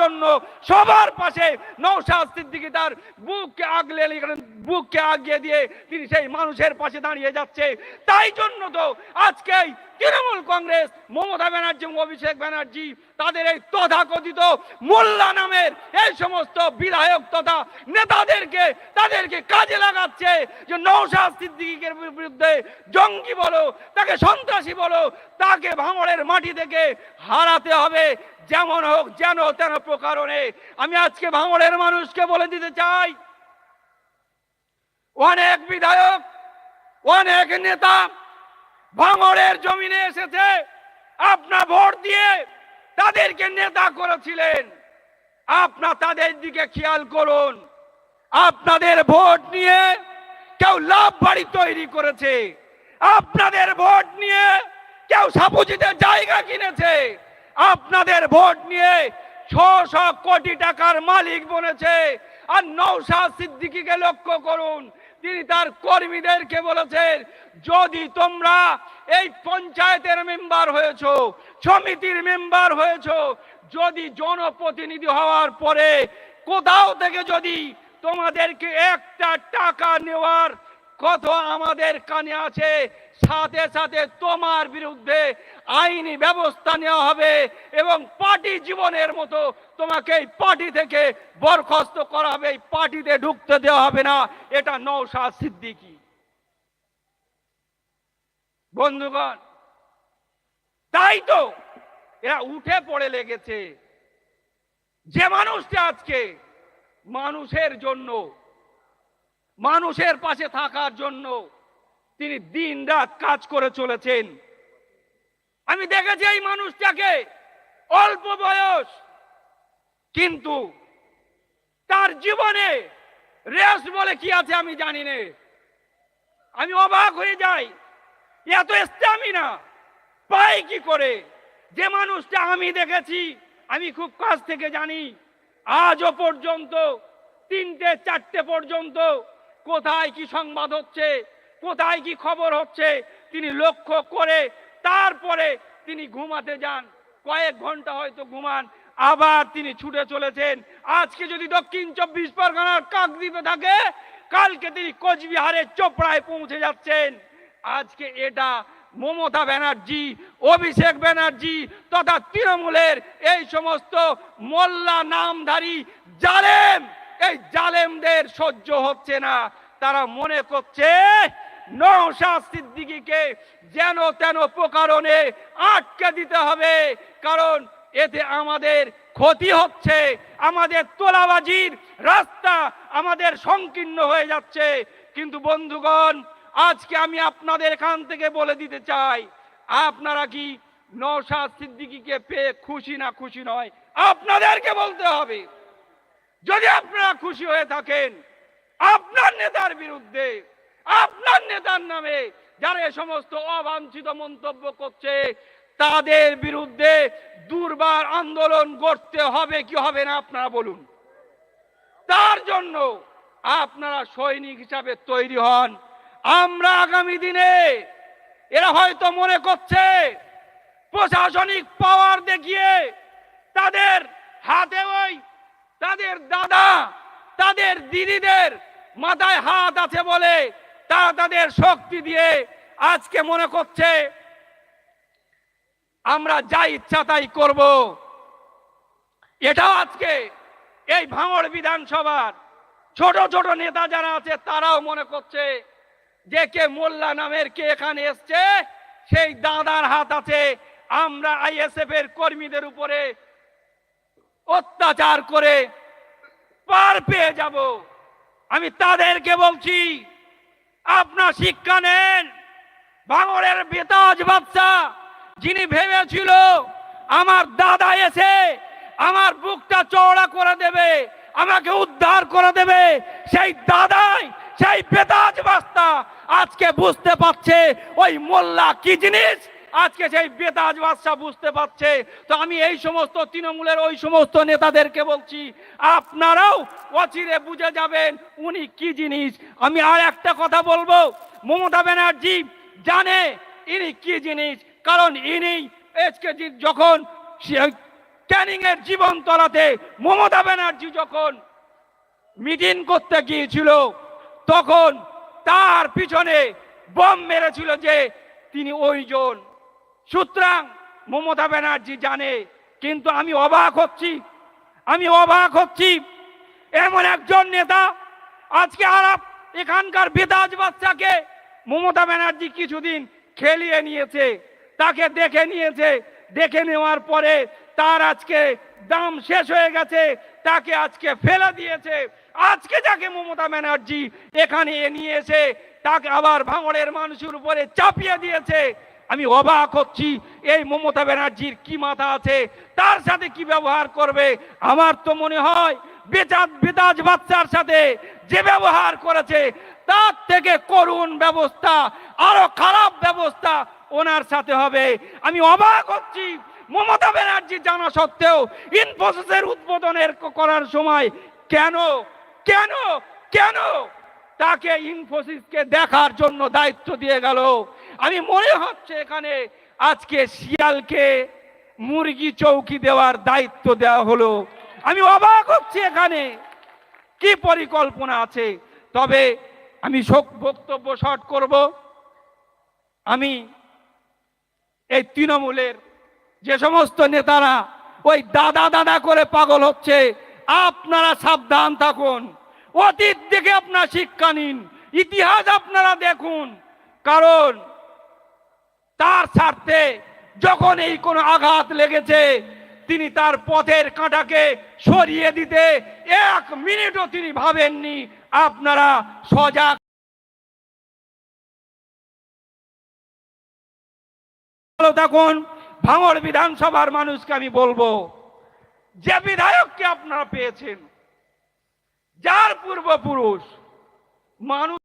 জন্য সবার পাশে নৌশাদ সিদ্দিকি তার বুককে আগলে বুককে আগিয়ে দিয়ে তিনি সেই মানুষের পাশে দাঁড়িয়ে যাচ্ছে। তাই জন্য তো আজকে এই তৃণমূল কংগ্রেস, মমতা ব্যানার্জি অভিষেক ব্যানার্জি, তাদের এই তথাকথিত মোল্লা নামের এই সমস্ত বিধায়ক তথা নেতাদেরকে, তাদেরকে কাজে লাগাচ্ছে যে নৌশাদ সিদ্দিকের বিরুদ্ধে জঙ্গি বলো, তাকে সন্ত্রাসী বলো, তাকে ভাঙড়ের মাটি থেকে হারাতে হবে, যেমন হোক, যেন তেন প্রকারণে। আমি আজকে ভাঙড়ের মানুষকে বলে দিতে চাই। অনেক বিধায়ক, অনেক নেতা ভাঙড়ের জমিনে এসেছে আপনার ভোট দিয়ে তাদেরকে নেতা করেছিলেন। আপনার তাদের দিকে খেয়াল করুন। আপনাদের ভোট নিয়ে কেউ লাভ বাড়ি তৈরি করেছে। আপনাদের ভোট নিয়ে কেউ সাপুজিতে জায়গা কিনেছে। আপনাদের ভোট নিয়ে ছশ কোটি টাকার মালিক বনেছে। আর নৌশাদ সিদ্দিকিকে লক্ষ্য করুন তিনি তার কর্মীদেরকে বলেছেন, যদি তোমরা এই পঞ্চায়েতের মেম্বার হয়েছ, সমিতির মেম্বার হয়েছ, যদি জনপ্রতিনিধি হওয়ার পরে কোথাও থেকে যদি তোমাদেরকে একটা টাকা নেওয়ার কথা আমাদের কানে আছে সাথে সাথে তোমার বিরুদ্ধে আইনি ব্যবস্থা নেওয়া হবে এবং পার্টি জীবনের মতো তোমাকে এই পার্টি থেকে বরখাস্ত করা হবে, এই পার্টিতে ঢুকতে দেওয়া হবে না। এটা নৌশাদ সিদ্দিকী। বন্ধুগণ, তাই তো এরা উঠে পড়ে লেগেছে। যে মানুষটা আজকে মানুষের জন্য, মানুষের পাশে থাকার জন্য তিনি দিন রাত কাজ করে চলেছেন। আমি দেখেছি এই মানুষটাকে অল্প বয়স, কিন্তু তার জীবনে রেস বলে কি আছে আমি জানি না। আমি অবাক হয়ে যাই, এত স্ট্যামিনা পাই কি করে? যে মানুষটা আমি দেখেছি, আমি খুব কাছ থেকে জানি, আজও পর্যন্ত, তিনটে, চারটে পর্যন্ত কোথায় কি সংবাদ হচ্ছে কোথায় কি খবর হচ্ছে? তিনি লক্ষ্য করে তারপরে তিনি ঘুমাতে যান। কয়েক ঘণ্টা হয়তো ঘুমান। আবার তিনি ছুটে চলেছেন। আজকে যদি দক্ষিণ চব্বিশ পরগনার কাকদ্বীপে থাকে, কালকে তিনি কোচবিহারের চোপড়ায় পৌঁছে যাচ্ছেন। আজকে এটা মমতা ব্যানার্জি, অভিষেক ব্যানার্জি তথা তৃণমূলের এই সমস্ত মোল্লা নামধারী জালেম। এই জালেমদের সহ্য হচ্ছে না। তারা মনে করছে নৌশাদ সিদ্দিকীকে যেন তেন প্রকারণে আটকে দিতে হবে, কারণ এতে আমাদের ক্ষতি হচ্ছে, আমাদের তোলাবাজির রাস্তা আমাদের সংকীর্ণ হয়ে যাচ্ছে। কিন্তু বন্ধুগণ, আজকে আমি আপনাদের এখান থেকে বলে দিতে চাই, আপনারা কি নৌশাদ সিদ্দিকীকে পেয়ে খুশি না খুশি নয়? আপনাদেরকে বলতে হবে, যদি আপনারা খুশি হয়ে থাকেন, আপনার নেতার বিরুদ্ধে আপনার নেতার নামে যারা সমস্ত অবাঞ্ছিত মন্তব্য করছে, তাদের বিরুদ্ধে দুর্বার আন্দোলন করতে হবে কি হবে না আপনারা বলুন। তার জন্য আপনারা সৈনিক হিসাবে তৈরি হন। আমরা আগামী দিনে এরা হয়তো মনে করছে প্রশাসনিক পাওয়ার দেখিয়ে তাদের হাতে ওই তাদের দাদা, তাদের দিদিদের মাথায় হাত আছে বলে তারা তাদের শক্তি দিয়ে আজকে মনে করছে, আমরা যা ইচ্ছা তাই করব। এটাও আজকে এই ভাঙড় বিধানসভার ছোট ছোট নেতা যারা আছে, তারাও মনে করছে যে কে মোল্লা নামের কে এখানে এসছে, সেই দাদার হাত আছে। আমরা আইএসএফ এর কর্মীদের উপরে অত্যাচার করে পার পেয়ে যাব। আমি তাদেরকে বলছি আপনার শিক্ষা নেন। বাঙরের বেতাজ বাচ্চা যিনি ভেবেছিল আমার দাদা এসে আমার বুকটা চওড়া করে দেবে, আমাকে উদ্ধার করে দেবে, সেই দাদাই, সেই বেতাজ বাস্তা আজকে বুঝতে পারছে ওই মোল্লা কি জিনিস? আজকে সেই বেতাজ বাদশাহ বুঝতে পারছে। তো আমি এই সমস্ত তৃণমূলের ওই সমস্ত নেতাদেরকে বলছি, আপনারাও অচিরে বুঝে যাবেন উনি কি জিনিস। আমি আর একটা কথা বলব, মমতা ব্যানার্জি জানে ইনি কি জিনিস, কারণ ইনি যে- যখন সে- ক্যানিং এর জীবন তলাতে মমতা ব্যানার্জি যখন মিটিং করতে গিয়েছিল, তখন তার পিছনে বম মেরেছিল যে তিনি ওইজন সুতরাং মমতা ব্যানার্জি জানে, কিন্তু আমি অবাক হচ্ছি, আমি অবাক হচ্ছি। এমন একজন নেতা আজকে আর এখানকার বেদাজ বাচ্চাকে মমতা ব্যানার্জি কিছুদিন খেলিয়ে নিয়েছে, তাকে দেখে নিয়েছে, দেখে নেওয়ার পরে তার আজকে দাম শেষ হয়ে গেছে, তাকে আজকে ফেলে দিয়েছে। আজকে যাকে মমতা ব্যানার্জি এখানে নিয়ে এসে তাকে আবার ভাঙড়ের মানুষের উপরে চাপিয়ে দিয়েছে। আমি অবাক হচ্ছি, এই মমতা ব্যানার্জির কি মাথা আছে, তার সাথে কি ব্যবহার করবে? আমার তো মনে হয় বেচাত বেতাজ বাচ্চার সাথে যে ব্যবহার করেছে, তার থেকে করুণ ব্যবস্থা, আরও খারাপ ব্যবস্থা ওনার সাথে হবে। আমি অবাক হচ্ছি, মমতা ব্যানার্জি জানা সত্ত্বেও ইনফোসিসের উদ্বোধনের করার সময় কেন কেন কেন তাকে ইনফোসিসকে দেখার জন্য দায়িত্ব দিয়ে গেল? আমি মনে হচ্ছে এখানে আজকে শিয়ালকে মুরগি চৌকি দেওয়ার দায়িত্ব দেওয়া হলো। আমি অবাক হচ্ছি এখানে। কি পরিকল্পনা আছে? তবে আমি বক্তব্য শর্ট করব। আমি এই তৃণমূলের যে সমস্ত নেতারা ওই দাদা দাদা করে পাগল হচ্ছে, আপনারা সাবধান থাকুন। অতীত দেখে আপনার শিক্ষা নিন। ইতিহাস আপনারা দেখুন। কারণ তার স্বার্থে যখন এই কোনো আঘাত লেগেছে, তিনি তার পথের কাঁটাকে সরিয়ে দিতে এক মিনিটও তিনি ভাবেননি। আপনারা সজাগ থাকুন। ভাঙড় বিধানসভার মানুষকে আমি বলব, যে বিধায়ককে আপনারা পেয়েছেন, যার পূর্বপুরুষ মানুষ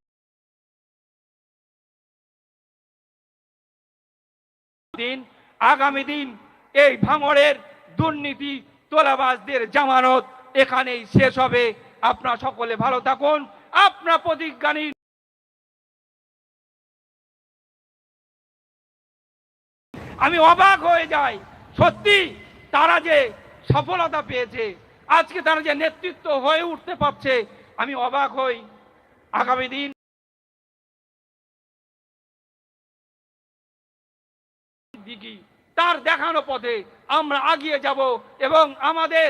দিন, আগামী দিন এই ভাঙড়ের দুর্নীতি, তোলাবাজদের জামানত এখানেই শেষ হবে। আপনারা সকলে ভালো থাকুন। আপনার প্রতিজ্ঞা নিন। আমি অবাক হয়ে যাই। সত্যি, তারা যে সফলতা পেয়েছে, আজকে তারা যে নেতৃত্ব হয়ে উঠতে পারছে, আমি অবাক হই। আগামী দিন দিকি তার দেখানো পথে আমরা আগিয়ে যাব এবং আমাদের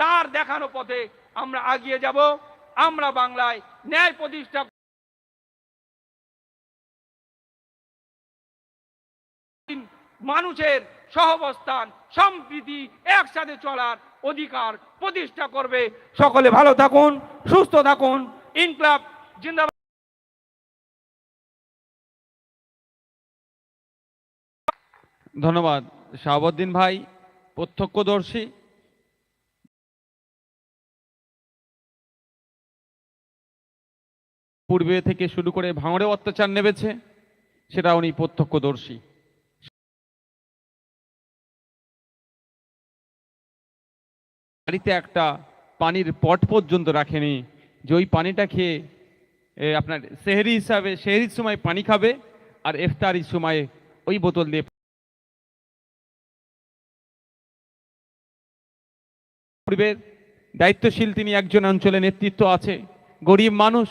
তার দেখানো পথে আমরা আগিয়ে যাব। আমরা বাংলায় ন্যায় প্রতিষ্ঠা মানুষের সহবস্থান, সম্প্রীতি একসাথে চলার অধিকার প্রতিষ্ঠা করবে। সকলে ভালো থাকুন, সুস্থ থাকুন। ইনক্লাব ধন্যবাদ, শাহাবুদ্দিন ভাই, প্রত্যক্ষদর্শী। পূর্বে থেকে শুরু করে ভাঙড়ে অত্যাচার নেমেছে, সেটা উনি প্রত্যক্ষদর্শী। বাড়িতে একটা পানির পট পর্যন্ত রাখেনি, যে ওই পানিটা খেয়ে আপনার সেহেরি হিসাবে, সেহেরির সময় পানি খাবে, আর ইফতারির সময় ওই বোতল দিয়ে পূর্বের দায়িত্বশীল তিনি একজন অঞ্চলে নেতৃত্ব আছে। গরিব মানুষ।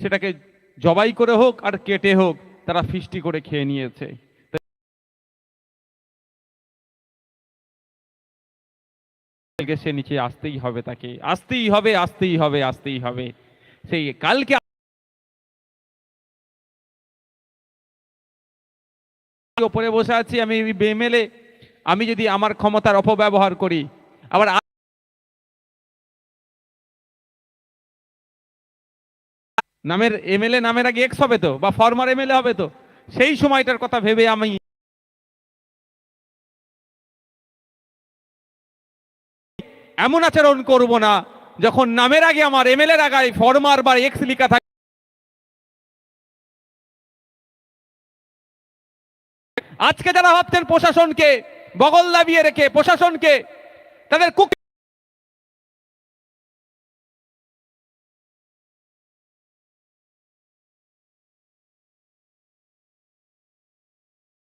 সেটাকে জবাই করে হোক আর কেটে হোক, তারা ফিস্টি করে খেয়ে নিয়েছে। তাকে সে নিচে আসতেই হবে তাকে। আসতেই হবে আসতেই হবে আসতেই হবে। সেই কালকে ওপরে বসে আছি, আমি এমএলএ আমি যদি আমার ক্ষমতার অপব্যবহার করি, আবার নামের এমএলএ নামের আগে এক্স হবে তো, বা ফর্মার এমএলএ হবে তো, সেই সময়টার কথা ভেবে আমি এমন আচরণ করব না, যখন নামের আগে আমার এমএলএর আগায় ফরমার বা এক্স লিখা থাকে আজকে যারা ভাবছেন প্রশাসনকে বগল দাবিয়ে রেখে, প্রশাসনকে তাদের কুক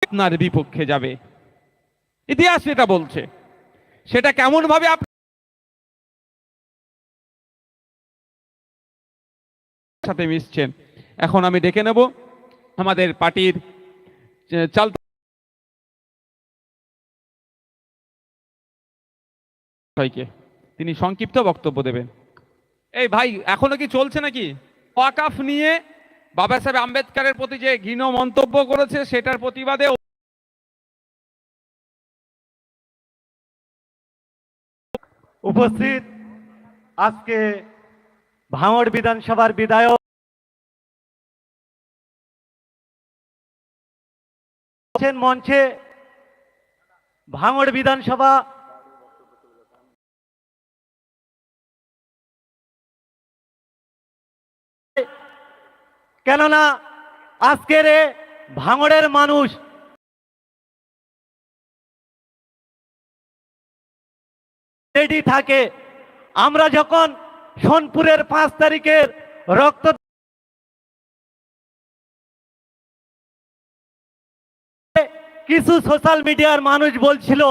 আপনার বিপক্ষে যাবে। ইতিহাস যেটা বলছে, সেটা কেমনভাবে আপনি সাথে মিশছেন। এখন আমি ডেকে নেব আমাদের পার্টির চাল তিনি সংক্ষিপ্ত বক্তব্য দেবেন। এই ভাই, এখনও কি চলছে নাকি? ওয়াকাফ নিয়ে বাবা সাহেব আম্বেদকারের প্রতি যে ঘৃণ মন্তব্য করেছে, সেটার প্রতিবাদে উপস্থিত আজকে ভাঙড় বিধানসভার বিধায়ক মঞ্চে ভাঙড় বিধানসভা কেননা আজকের ভাঙড়ের মানুষ রেডি থাকে। আমরা যখন সোনপুরের পাঁচ তারিখের রক্ত কিছু সোশ্যাল মিডিয়ার মানুষ বলছিল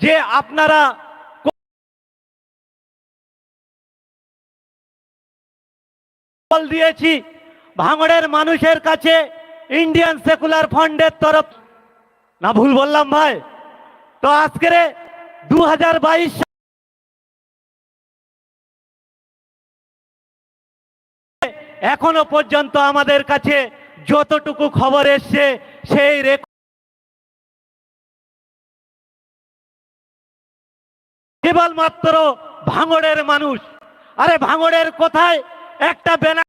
যে আপনারা দিয়েছি ভাঙড়ের মানুষের কাছে ইন্ডিয়ান সেকুলার ফান্ডের তরফ না, ভুল বললাম ভাই। তো আজকের দু হাজার বাইশ এখনও পর্যন্ত আমাদের কাছে যতটুকু খবর এসছে, সেই রেক- কেবলমাত্র ভাঙড়ের মানুষ। আরে ভাঙড়ের কোথায়? একটা ব্যানার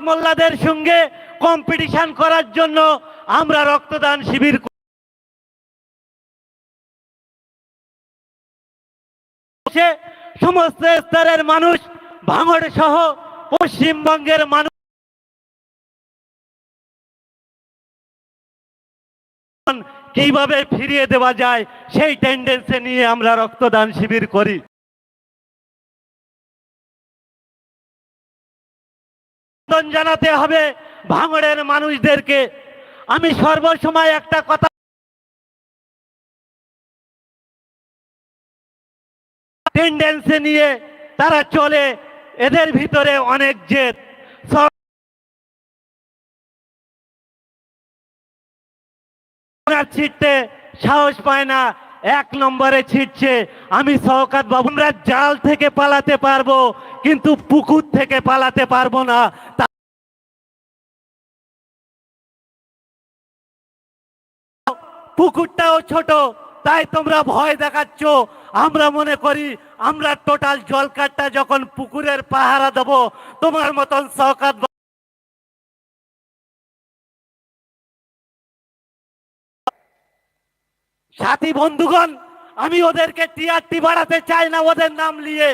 মোল্লাদের সঙ্গে কম্পিটিশন করার জন্য আমরা রক্তদান শিবির করছে সমস্ত স্তরের মানুষ ভাঙড় সহ পশ্চিমবঙ্গের মানুষ কীভাবে ফিরিয়ে দেওয়া যায়, সেই টেন্ডেন্সি নিয়ে আমরা রক্তদান শিবির করি। জানাতে হবে ভাঙড়ের মানুষদেরকে। আমি সর্বসময় একটা কথা টেন্ডেন্সি নিয়ে তারা চলে, এদের ভিতরে অনেক জেদ। ছিটতে সাহস পায় না, এক নম্বরে ছিটছে। আমি শওকাত বাবু, আমরা জাল থেকে পালাতে পারব, কিন্তু পুকুর থেকে পালাতে পারব না। পুকুরটাও ছোট তাই তোমরা ভয় দেখাচ্ছ। আমরা মনে করি, আমরা টোটাল জলকাটটা যখন পুকুরের পাহারা দেবো, তোমার মতন বাবু সাথী বন্ধুগণ, আমি ওদেরকে টিআরটি বাড়াতে চাই না ওদের নাম নিয়ে।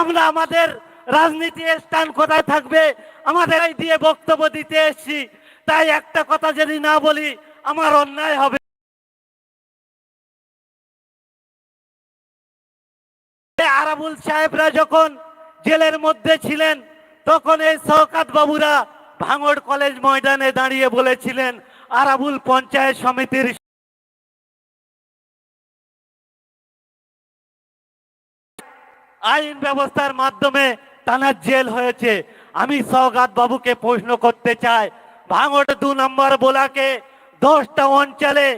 আমরা আমাদের রাজনীতি স্থান কোথায় থাকবে আমাদের দিয়ে বক্তব্য দিতে এসেছি। তাই একটা কথা যদি না বলি, আমার অন্যায় হবে। আরাবুল সাহেবরা যখন জেলের মধ্যে ছিলেন, তখন এই শওকাত বাবুরা ভাঙড় কলেজ ময়দানে দাঁড়িয়ে বলেছিলেন, আরাবুল পঞ্চায়েত সমিতির আইন ব্যবস্থার মাধ্যমে তানার জেল হয়েছে। আমি সৌগাত বাবুকে প্রশ্ন করতে চাই, ভাঙড় দু নম্বর বোলাকে দশটা অঞ্চলে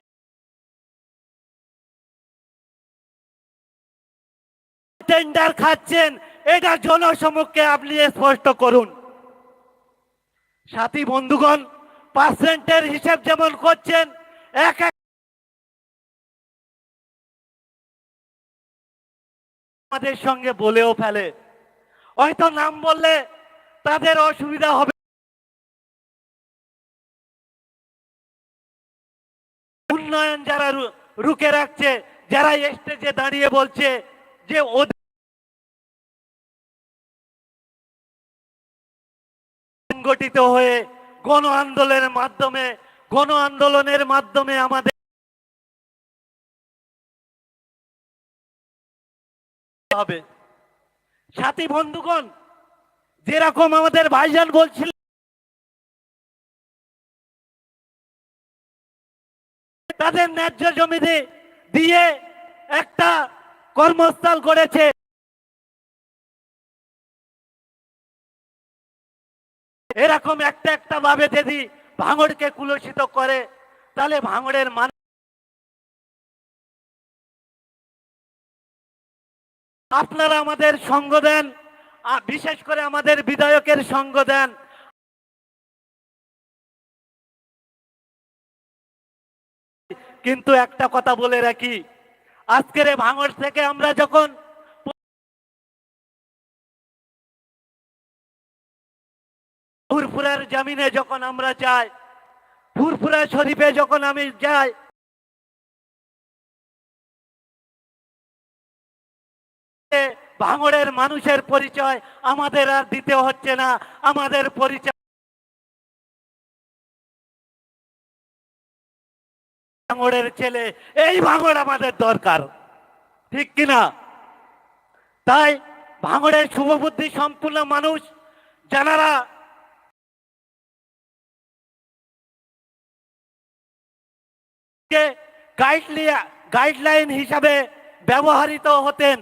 টেন্ডার খাচ্ছেন, এটা জনসমক্ষে আপনি স্পষ্ট করুন। সাথী বন্ধুগণ, পার্সেন্টের হিসেব যেমন করছেন, এক এক আমাদের সঙ্গে বলেও ফেলে। হয়তো নাম বললে তাদের অসুবিধা হবে। উন্নয়ন যারা রুখে রাখছে, যারা স্টেজে দাঁড়িয়ে বলছে যে ওদের সংগঠিত হয়ে গণ আন্দোলনের মাধ্যমে, গণ আন্দোলনের মাধ্যমে আমাদের হবে। সাথী বন্ধুগণ, যেরকম আমাদের ভাইজান বলছিল, তাদের ন্যায্য জমিতে দিয়ে একটা কর্মস্থল করেছে। এরকম একটা একটা ভাবে যদি ভাঙড়কে কুলসিত করে, তাহলে ভাঙড়ের মানুষ আপনারা আমাদের সঙ্গ দেন বিশেষ করে আমাদের বিধায়কের সঙ্গ দেন। কিন্তু একটা কথা বলে রাখি, আজকের ভাঙড় থেকে আমরা যখন ফুরফুরার জামিনে যখন আমরা যাই, ফুরফুরা শরীফে যখন আমি যাই ভাঙড়ের মানুষের পরিচয় আমাদের আর দিতে হচ্ছে না, আমাদের পরিচয় ভাঙড়ের ছেলে, এই ভাঙড় আমাদের দরকার, ঠিক কিনা তাই ভাঙড়ের শুভবুদ্ধি সম্পূর্ণ মানুষ যারা গাইডলাইন হিসাবে ব্যবহৃত হতেন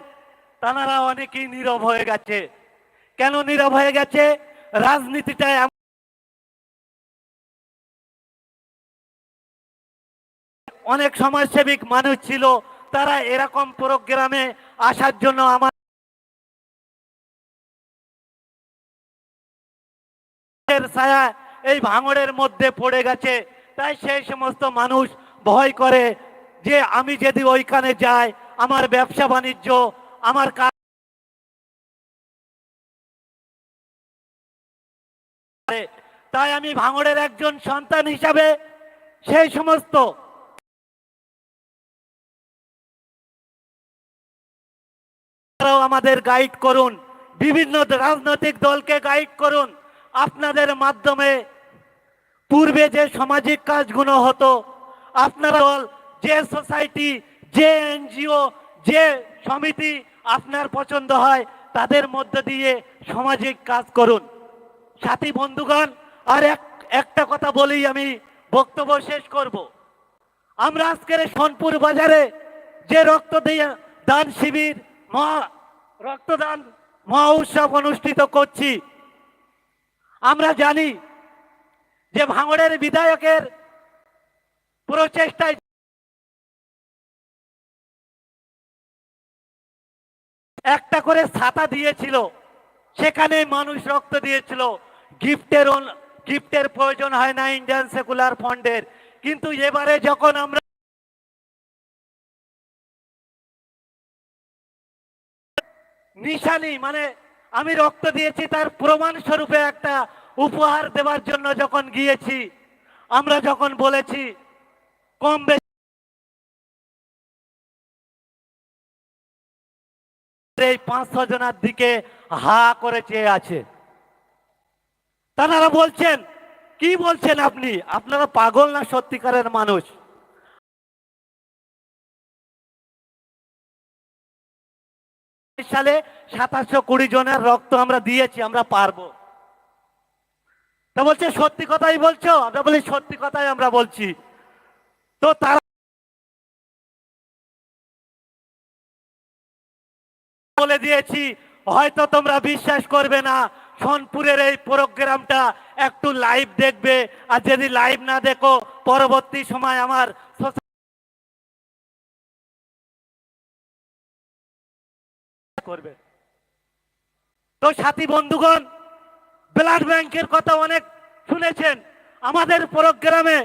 তারা অনেকেই নীরব হয়ে গেছে। কেন নীরব হয়ে গেছে? রাজনীতিটা অনেক সমাজসেবিক মানুষ ছিল, তারা এরকম প্রোগ্রামে আসার জন্য আমার ছায়া এই ভাঙড়ের মধ্যে পড়ে গেছে। তাই সেই সমস্ত মানুষ ভয় করে যে আমি যদি ওইখানে যাই, আমার ব্যবসা বাণিজ্য, আমার কাজ তাই আমি ভাঙড়ের একজন সন্তান হিসাবে সেই সমস্ত আমাদের গাইড করুন, বিভিন্ন রাজনৈতিক দলকে গাইড করুন। আপনাদের মাধ্যমে পূর্বে যে সামাজিক কাজগুলো হতো আপনারা দল, যে সোসাইটি, যে এনজিও, যে সমিতি আপনার পছন্দ হয়, তাদের মধ্য দিয়ে সামাজিক কাজ করুন। সাথী বন্ধুগণ, আর এক, একটা কথা বলেই আমি বক্তব্য শেষ করব। আমরা আজকের সোনপুর বাজারে যে রক্ত দিয়ে দান শিবির, মহা, রক্তদান মহা উৎসব অনুষ্ঠিত করছি, আমরা জানি যে ভাঙড়ের বিধায়কের প্রচেষ্টায় একটা করে ছাতা দিয়েছিল। সেখানে মানুষ রক্ত দিয়েছিল। গিফটের গিফটের প্রয়োজন হয় না ইন্ডিয়ান সেকুলার ফান্ডের। কিন্তু এবারে যখন আমরা নিশানি মানে আমি রক্ত দিয়েছি, তার প্রমাণ স্বরূপে একটা উপহার দেওয়ার জন্য যখন গিয়েছি, আমরা যখন বলেছি কম বেশি পাঁচ ছ জনের দিকে হা করে চেয়ে আছে। তারা বলছেন, কি বলছেন আপনি? আপনারা পাগল না সত্যিকারের মানুষ? সালে সাতাশশো কুড়ি জনের রক্ত আমরা দিয়েছি, আমরা পারব। তা বলছে, সত্যি কথাই বলছো? আমরা বলি, সত্যি কথাই আমরা বলছি। তো তারা বলে দিয়েছি, হয়তো তোমরা বিশ্বাস করবে না, সোনপুরের এই প্রোগ্রামটা একটু লাইভ দেখবে, আর যদি লাইভ না দেখো, পরবর্তী সময় আমার করবে। তো সাথী বন্ধুগণ ব্লাড ব্যাংকের কথা অনেক শুনেছেন, আমাদের প্রোগ্রামে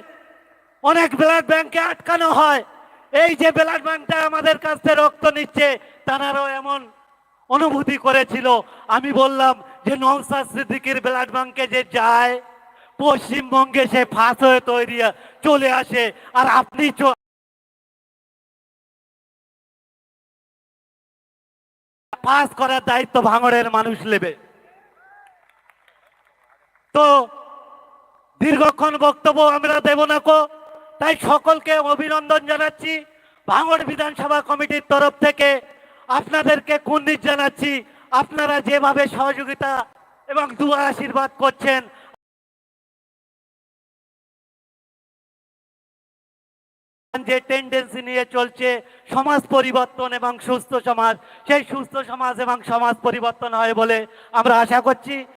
অনেক ব্লাড ব্যাংকে আটকানো হয়। এই যে ব্লাড ব্যাংকটা আমাদের কাছ থেকে রক্ত নিচ্ছে, তারাও এমন অনুভূতি করেছিল। আমি বললাম যে নৌসাদ সিদ্দিকির ব্লাড ব্যাংকে যে যায়, পশ্চিমবঙ্গে সে ফাঁস হয়ে তৈরি চলে আসে, আর আপনি পাস করার দায়িত্ব ভাঙড়ের মানুষ নেবে। তো দীর্ঘক্ষণ বক্তব্য আমরা দেব না কো। তাই সকলকে অভিনন্দন জানাচ্ছি। ভাঙড় বিধানসভা কমিটির তরফ থেকে আপনাদেরকে কুন্দিত জানাচ্ছি। আপনারা যেভাবে সহযোগিতা এবং দুয়া আশীর্বাদ করছেন, যে টেন্ডেন্সি নিয়ে চলছে সমাজ পরিবর্তন এবং সুস্থ সমাজ, সেই সুস্থ সমাজ এবং সমাজ পরিবর্তন হয় বলে আমরা আশা করছি।